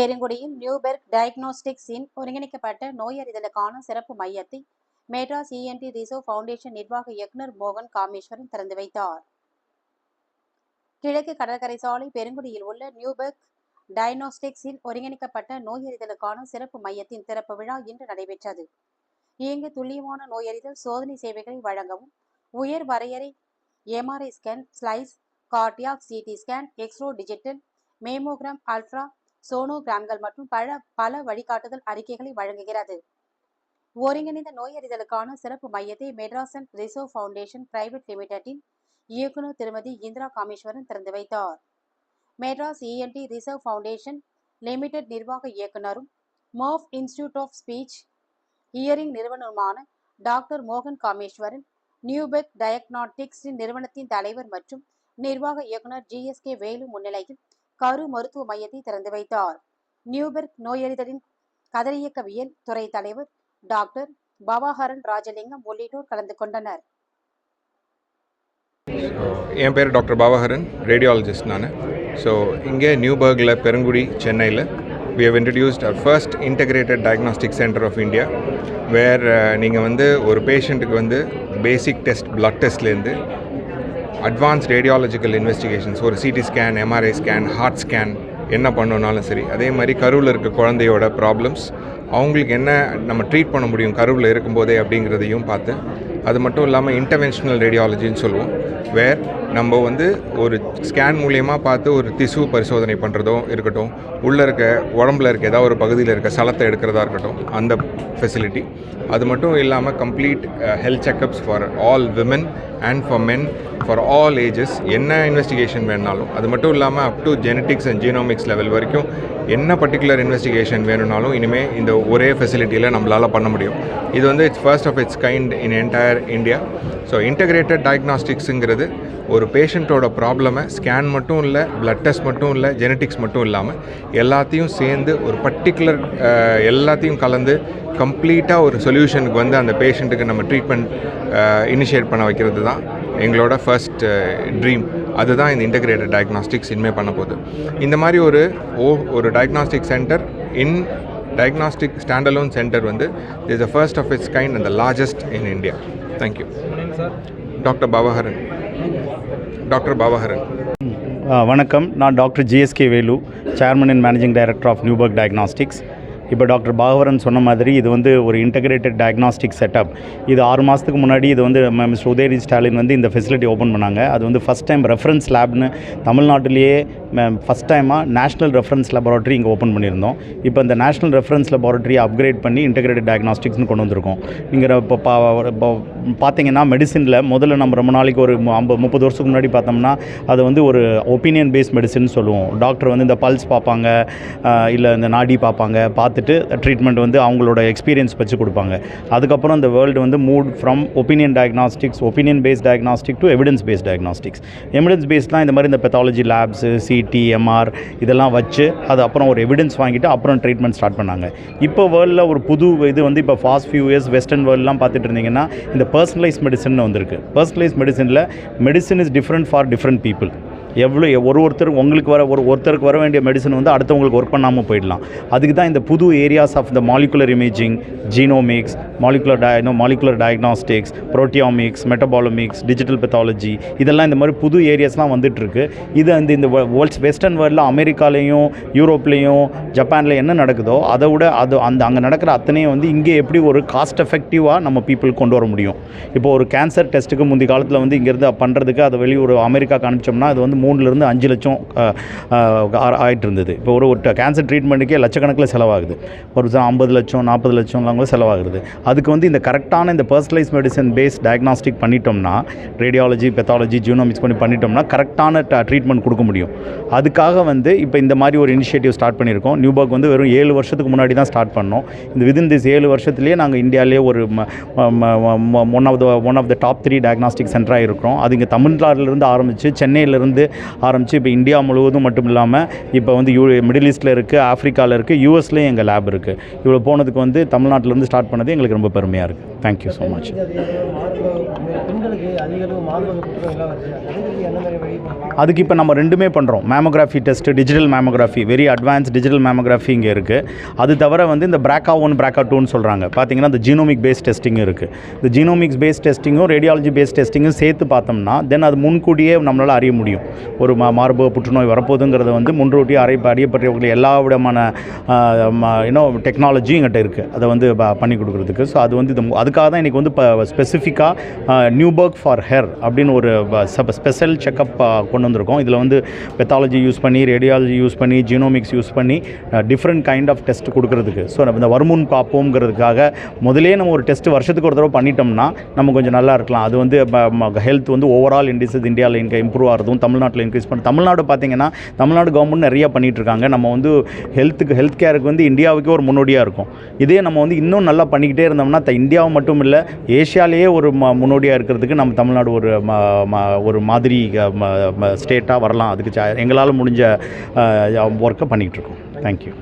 பெருங்குடியில் Neuberg டயக்னோஸ்டிக்ஸின் ஒருங்கிணைக்கப்பட்ட நோயறிதலுக்கான சிறப்பு மையத்தை மெட்ராஸ் இஎன்டி ரிசர்வ் ஃபவுண்டேஷன் நிர்வாக இயக்குநர் மோகன் காமேஸ்வரன் திறந்து வைத்தார். கிழக்கு கடற்கரை சாலை பெருங்குடியில் உள்ள நியூபெர்க் டயக்னோஸ்டிக்ஸின் ஒருங்கிணைக்கப்பட்ட நோயறிதலுக்கான சிறப்பு மையத்தின் திறப்பு விழா இன்று நடைபெற்றது. இங்கு துல்லியமான நோயறிதல் சோதனை சேவைகளை வழங்கவும் உயர் வரையறை MRI scan slice cardiac CT scan X-ray digital mammogram ultra சோனோகிராம்கள் மற்றும் பல பல வழிகாட்டுதல் அறிக்கைகளை வழங்குகிறது. ஒருங்கிணைந்த நோயறிதலுக்கான சிறப்பு மையத்தை மெட்ராசன் ரிசர்வ் ஃபவுண்டேஷன் பிரைவேட் லிமிடெட்டின் இயக்குநர் திருமதி இந்திரா காமேஸ்வரன் திறந்து வைத்தார். Madras ENT research foundation limited நிர்வாக இயக்குநரும் MERF institute of speech hearing நிறுவனருமான doctor மோகன் காமேஸ்வரன் நியூபெக் டயக்னாட்டிக்ஸ் நிறுவனத்தின் தலைவர் மற்றும் நிர்வாக இயக்குநர் ஜிஎஸ்கே வேலு முன்னிலையில் கரு மருத்துவ மையத்தை திறந்து வைத்தார். நியூபெர்க் நோயறிதலின் கதறியக்கவியல் துறை தலைவர் டாக்டர் பவாஹரன் ராஜலிங்கம் உள்ளிட்டோர் கலந்து கொண்டனர். என் பேர் டாக்டர் பாவஹரன் ரேடியாலஜிஸ்ட் நான். ஸோ இங்கே நியூபர்கில் பெருங்குடி சென்னையில் we have introduced our first integrated diagnostic centre of India where நீங்கள் வந்து ஒரு பேஷண்ட்டுக்கு வந்து பேசிக் டெஸ்ட் பிளட் டெஸ்ட்லேருந்து அட்வான்ஸ் ரேடியாலஜிக்கல் இன்வெஸ்டிகேஷன்ஸ் ஒரு CT scan MRI scan heart scan என்ன பண்ணோன்னாலும் சரி. அதே மாதிரி கருவில் இருக்க குழந்தையோட ப்ராப்ளம்ஸ் அவங்களுக்கு என்ன நம்ம ட்ரீட் பண்ண முடியும் கருவில் இருக்கும்போதே அப்படிங்கிறதையும் பார்த்து அது மட்டும் இல்லாமல் இன்டர்வென்ஷனல் ரேடியாலஜின்னு சொல்லுவோம் வேர் நம்ம வந்து ஒரு ஸ்கேன் மூலயமா பார்த்து ஒரு திசு பரிசோதனை பண்ணுறதோ இருக்கட்டும் உள்ளே இருக்க உடம்புல இருக்க ஏதாவது ஒரு பகுதியில் இருக்க சலத்தை எடுக்கிறதா இருக்கட்டும் அந்த ஃபெசிலிட்டி அது மட்டும் இல்லாமல் complete health checkups for all women and for men for all ages என்ன இன்வெஸ்டிகேஷன் வேணுனாலும் அது மட்டும் இல்லாமல் up to genetics and genomics level வரைக்கும் என்ன பர்டிகுலர் இன்வெஸ்டிகேஷன் வேணும்னாலும் இனிமேல் இந்த ஒரே ஃபெசிலிட்டியில் நம்மளால் பண்ண முடியும். இது வந்து it's first of its kind in entire India so integrated டயக்னாஸ்டிக்ஸுங்கிறது ஒரு பேஷண்ட்டோட ப்ராப்ளமை ஸ்கேன் மட்டும் இல்லை பிளட் டெஸ்ட் மட்டும் இல்லை ஜெனட்டிக்ஸ் மட்டும் இல்லாமல் எல்லாத்தையும் சேர்ந்து ஒரு பர்டிகுலர் எல்லாத்தையும் கலந்து கம்ப்ளீட்டாக ஒரு சொல்யூஷனுக்கு வந்து அந்த பேஷண்ட்டுக்கு நம்ம ட்ரீட்மெண்ட் இனிஷியேட் பண்ண வைக்கிறது தான் எங்களோட ஃபர்ஸ்ட் ட்ரீம் அதுதான் இந்த இன்டகிரேட்டட் டயக்னாஸ்டிக்ஸ் இனிமேல் பண்ண போகுது. இந்த மாதிரி ஒரு ஓ ஒரு diagnostic centre in diagnostic standalone centre வந்து is the first of its kind and the largest in India thank you doctor Papaharan doctor Papaharan வணக்கம். நான் doctor GSK Velu chairman and managing director of Neuberg diagnostics இப்போ doctor பாகவரன் சொன்ன மாதிரி இது வந்து ஒரு integrated diagnostic setup இது ஆறு மாதத்துக்கு முன்னாடி இது வந்து மிஸ்டர் உதயநிதி ஸ்டாலின் வந்து இந்த ஃபெசிலிட்டி ஓப்பன் பண்ணாங்க. அது வந்து ஃபஸ்ட் டைம் ரெஃபரன்ஸ் லேப்னு தமிழ்நாட்டிலேயே ஃபஸ்ட் டைமாக நேஷனல் ரெஃபரன்ஸ் லெபார்ட்டரி இங்கே ஓப்பன் பண்ணியிருந்தோம். இப்போ இந்த நேஷனல் ரெஃபரன்ஸ் லெபார்ட்டரியை அப்கிரேட் பண்ணி இன்டகிரேட்டட் டயக்னாஸ்டிக்ஸ்னு கொண்டு வந்திருக்கோம். நீங்கள் இப்போ இப்போ பார்த்தீங்கன்னா மெடிசினில் முதல்ல நம்ம ரொம்ப நாளைக்கு ஒரு ஐம்பது முப்பது வருஷத்துக்கு முன்னாடி பார்த்தோம்னா அது வந்து ஒரு ஒப்பீனியன் பேஸ்ட் மெடிசன் சொல்லுவோம். டாக்டர் வந்து இந்த பல்ஸ் பார்ப்பாங்க இல்லை இந்த நாடி பார்ப்பாங்க. பார்த்துட்டு ட்ரீட்மெண்ட் வந்து அவங்களோட எக்ஸ்பீரியன்ஸ் வச்சு கொடுப்பாங்க. அதுக்கப்புறம் இந்த வேர்ல்டு வந்து moved from opinion diagnostics opinion based diagnostic to evidence based diagnostics evidence பேஸ்ட்லாம் இந்த மாதிரி இந்த பெத்தாலஜி லேப்ஸு சிடி எம்ஆர் இதெல்லாம் வச்சு அது அப்புறம் ஒரு எவிடன்ஸ் வாங்கிட்டு அப்புறம் ட்ரீட்மெண்ட் ஸ்டார்ட் பண்ணாங்க. இப்போ வேர்ல்டில் ஒரு புது இது வந்து இப்போ ஃபாஸ்ட் ஃபியூ இயர்ஸ் வெஸ்டர்ன் வேர்ல்ட்லாம் பார்த்துட்டு இருந்தீங்கன்னா இந்த பர்சனலைஸ் மெடிசன் வந்திருக்கு. Personalise மெடிசனில் medicine is different for different people எவ்வளோ ஒரு ஒருத்தர் உங்களுக்கு வர ஒரு ஒருத்தருக்கு வர வேண்டிய மெடிசன் வந்து அடுத்தவங்களுக்கு ஒர்க் பண்ணாமல் போயிடலாம். அதுக்கு தான் இந்த புது areas of the molecular imaging genomics molecular டயனோ molecular diagnostics proteomics metabolomics digital pathology இதெல்லாம் இந்த மாதிரி புது ஏரியாஸ்லாம் வந்துட்டுருக்கு இது அந்த இந்த வேர்ல்ட்ஸ் வெஸ்டர்ன் வேர்ல்டில் அமெரிக்காலேயும் யூரோப்லேயும் ஜப்பானில் என்ன நடக்குதோ அதை விட அது அந்த அங்கே நடக்கிற அத்தனையும் வந்து இங்கே எப்படி ஒரு காஸ்ட் எஃபெக்டிவாக நம்ம பீப்புள் கொண்டு வர முடியும்? இப்போ ஒரு கேன்சர் டெஸ்ட்டுக்கு முந்தைய காலத்தில் வந்து இங்கேருந்து பண்ணுறதுக்கு அதை வெளியூர் அமெரிக்கா அனுப்பிச்சோம்னா அது வந்து மூணுலேருந்து அஞ்சு லட்சம் ஆகிட்டு ஆயிட்டு இருந்தது இப்போ ஒரு ஒரு கேன்சர் ட்ரீட்மெண்ட்டுக்கே லட்சக்கணக்கில் செலவாகுது. ஒரு ஐம்பது லட்சம் நாற்பது லட்சம்லாம் கூட செலவாகுது. அதுக்கு வந்து இந்த கரெக்டான இந்த பர்சனலைஸ் மெடிசன் பேஸ் டயக்னாஸ்டிக் பண்ணிட்டோம்னா ரேடியாலஜி பெத்தாலஜி ஜூனோமிக்ஸ் பண்ணி பண்ணிட்டோம்னா கரெக்டான ட்ரீட்மெண்ட் கொடுக்க முடியும். அதுக்காக வந்து இப்போ இந்த மாதிரி ஒரு இனிஷியேட்டிவ் ஸ்டார்ட் பண்ணியிருக்கோம். நியூபாக் வந்து வெறும் ஏழு வருஷத்துக்கு முன்னாடி தான் ஸ்டார்ட் பண்ணோம். இந்த விதின் திஸ் ஏழு வருஷத்துலேயே நாங்கள் இந்தியாவிலே ஒரு one of the one of the top three diagnostic சென்டராக இருக்கிறோம். அது இங்கே தமிழ்நாட்டிலிருந்து ஆரம்பித்து சென்னையிலேருந்து ஆரம்பித்து இப்போ இந்தியா முழுவதும் மட்டும் இல்லாமல் இப்போ வந்து யூ மிடில் ஈஸ்ட்டில் இருக்குது ஆஃப்ரிக்காவில் இருக்குது யூஎஸ்லேயும் எங்கள் லேப் இருக்குது இவ்வளோ போனதுக்கு வந்து தமிழ்நாட்டிலேருந்து ஸ்டார்ட் பண்ணது எங்களுக்கு ரொம்ப பெருமையாக இருக்குது தேங்க்யூ ஸோ மச் அதிக அளவு மார்பக புற்றுநோய் எல்லாம் வருது அதுக்கு எந்த மாதிரி வழி பண்ணலாம்? அதுக்கு இப்போ நம்ம ரெண்டுமே பண்ணுறோம் mammography test digital mammography very advance digital mammography இங்கே இருக்குது அது தவிர வந்து இந்த பிராக்கா ஒன் பிராக்கா டூன்னு சொல்கிறாங்க பார்த்தீங்கன்னா இந்த ஜீனோமிக் பேஸ் டெஸ்டிங்கும் இருக்குது இந்த ஜீனோமிக்ஸ் பேஸ் டெஸ்டிங்கும் ரேடியாலஜி பேஸ் டெஸ்டிங்கும் சேர்த்து பார்த்தோம்னா தென் அது முன்கூட்டியே நம்மளால் அறிய முடியும். ஒரு மா மார்பக புற்றுநோய் வரப்போகுதுங்கிறத வந்து முன்கூட்டியே அறிய அறியப்பட்டவர்கள் எல்லா விதமான இன்னும் டெக்னாலஜியும் எங்கிட்ட இருக்குது அதை வந்து பண்ணி கொடுக்குறதுக்கு. ஸோ அது வந்து இது மு- அதுக்காக தான் இன்றைக்கி வந்து இப்போ ஸ்பெசிஃபிக்காக நியூபர்க் ஃபார் ஹெர் அப்படின்னு ஒரு ஸ்பெஷல் செக்கப் கொண்டு வந்திருக்கோம். இதில் வந்து பெத்தாலஜி யூஸ் பண்ணி ரேடியாலஜி யூஸ் பண்ணி ஜீனோமிக்ஸ் யூஸ் பண்ணி டிஃப்ரெண்ட் கைண்ட் ஆஃப் டெஸ்ட் கொடுக்கறதுக்கு. ஸோ நம்ம இந்த வருமுன் காப்போங்கிறதுக்காக முதலே நம்ம ஒரு டெஸ்ட் வருஷத்துக்கு ஒரு தடவை பண்ணிட்டோம்னா நம்ம கொஞ்சம் நல்லா இருக்கலாம். அது வந்து ஹெல்த் வந்து ஓவரால் இண்டிசஸ் இந்தியாவில் இன்க இம்ப்ரூவ் ஆகிறதும் தமிழ்நாட்டில் இன்க்ரீஸ் பண்ண தமிழ்நாடு பார்த்தீங்கன்னா தமிழ்நாடு கவர்மெண்ட் நிறைய பண்ணிட்டு இருக்காங்க. நம்ம வந்து ஹெல்த்துக்கு ஹெல்த் கேருக்கு வந்து இந்தியாவுக்கே ஒரு முன்னோடியாக இருக்கும். இதே நம்ம வந்து இன்னும் நல்லா பண்ணிக்கிட்டே இருந்தோம்னா த இந்தியாவை மட்டும் இல்லை ஏஷியாலேயே ஒரு ம முன்னோடியாக இருக்கிறதுக்கு நம்ம தமிழ்நாடு ஒரு ஒரு மாதிரி ஸ்டேட்டாக வரலாம். அதுக்கு எங்களால் முடிஞ்ச ஒர்க்கை பண்ணிகிட்ருக்கோம் தேங்க்யூ